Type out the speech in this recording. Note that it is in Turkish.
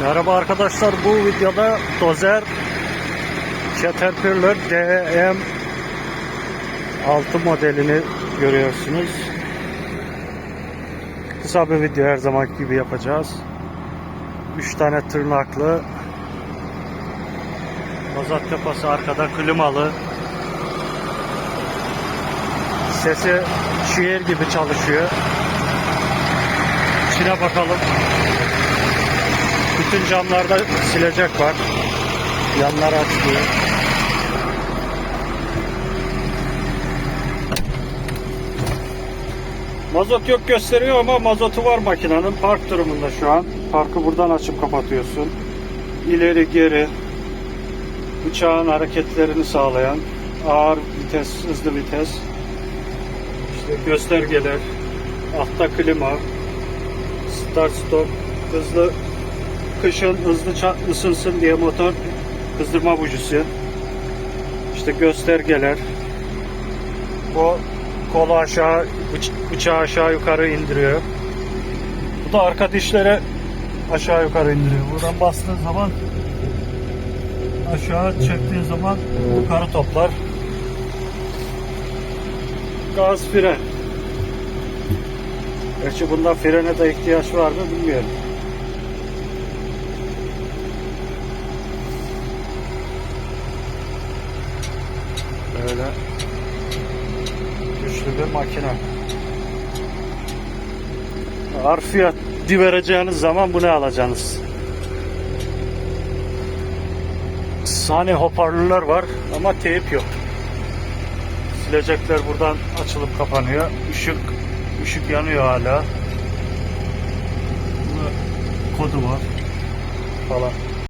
Merhaba arkadaşlar bu videoda dozer Caterpillar DM 6 modelini görüyorsunuz. Kısa bir video her zaman gibi yapacağız. 3 tane tırnaklı Mazot deposu arkada klimalı Sesi şiir gibi çalışıyor. İçine bakalım. Bütün camlarda silecek var. Yanlar açılıyor. Mazot yok gösteriyor ama mazotu var makinenin. Park durumunda şu an. Parkı buradan açıp kapatıyorsun. İleri geri bıçağın hareketlerini sağlayan ağır vites, hızlı vites. İşte göstergeler, altta klima, start stop, hızlı kışın hızlı ısınsın diye motor kızdırma bujisi. İşte göstergeler. Bu kolu aşağı, bıç- bıçağı aşağı yukarı indiriyor. Bu da arka dişleri aşağı yukarı indiriyor. Buradan bastığın zaman aşağı çektiğin zaman yukarı toplar. Gaz fren. Gerçi bunda frene de ihtiyaç var mı bilmiyorum. Böyle güçlü bir makine. Harfiyat vereceğiniz zaman bunu alacaksınız. Sani hoparlörler var ama teyip yok. Silecekler buradan açılıp kapanıyor. Işık ışık yanıyor hala. Kodu var falan.